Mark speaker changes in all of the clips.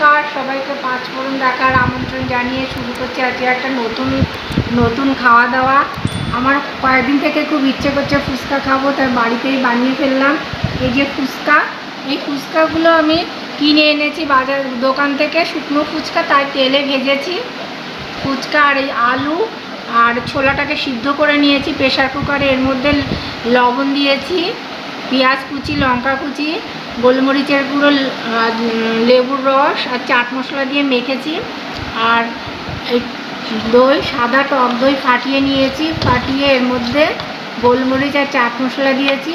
Speaker 1: কার সবাইকে পাঁচ ফোড়ন দেখার আমন্ত্রণ জানিয়ে শুরু করছি আজকে একটা নতুন নতুন খাওয়া দাওয়া। আমার কয়েকদিন থেকে খুব ইচ্ছে করছে ফুচকা খাব, তাই বাড়িতেই বানিয়ে ফেললাম। এই যে ফুচকা, এই ফুচকাগুলো আমি কিনে এনেছি বাজার, দোকান থেকে শুকনো ফুচকা, তাই তেলে ভেজেছি। ফুচকা আর এই আলু আর ছোলাটাকে সিদ্ধ করে নিয়েছি প্রেশার কুকারে, এর মধ্যে লবণ দিয়েছি, পেঁয়াজ কুচি, লঙ্কা কুচি গোলমরিচের গুঁড়ো লেবুর রস আর চাট মশলা দিয়ে মেখেছি। আর দই, সাদা টক দই ফাটিয়ে নিয়েছি। ফাটিয়ে এর মধ্যে গোলমরিচ আর চাট মশলা দিয়েছি।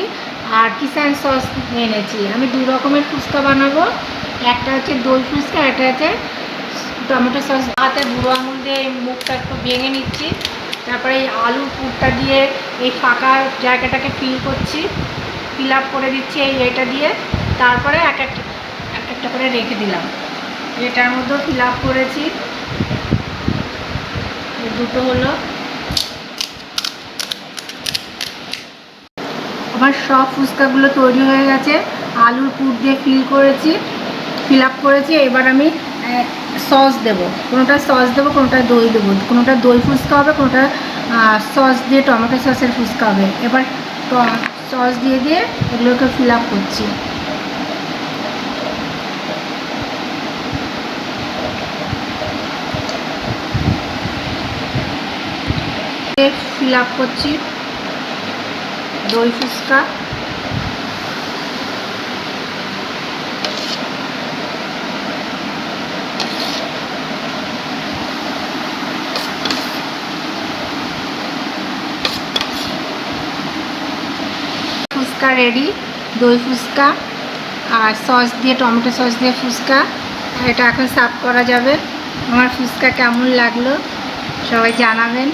Speaker 1: আর কিষান সস এনেছি। আমি দু রকমের ফুচকা বানাবো। একটা হচ্ছে দই ফুচকা, একটা হচ্ছে টমেটো সস। হাতে বুড়ো আঙুল দিয়ে এই মুখটা একটু ভেঙে নিচ্ছি। তারপরে এই আলুর পুরটা দিয়ে এই ফাঁকা জায়গাটাকে ফিল করছি। ফিল আপ করে দিচ্ছি এই এটা দিয়ে। তারপরে এক একটা এক একটা করে রেখে দিলাম। এটার মধ্যেও ফিল আপ করেছি। দুটো হলো। আমার সব ফুচকাগুলো তৈরি হয়ে গেছে। আলুর পুর দিয়ে ফিল করেছি ফিল আপ করেছি। এবার আমি সস দেব। কোনোটা সস দেবো কোনোটা দই দেবো। কোনোটা দই ফুচকা হবে কোনোটা সস দিয়ে টমেটো সসের ফুচকা হবে। এবার সস দিয়ে দিয়ে এগুলোকে ফিল আপ করছি। ফিল আপ করছি। দই ফুচকা। ফুচকা রেডি দই ফুচকা, আর সস দিয়ে, টমেটো সস দিয়ে ফুচকা। এটা এখন সার্ভ করা যাবে। আমার ফুচকা কেমন লাগল সবাই জানাবেন।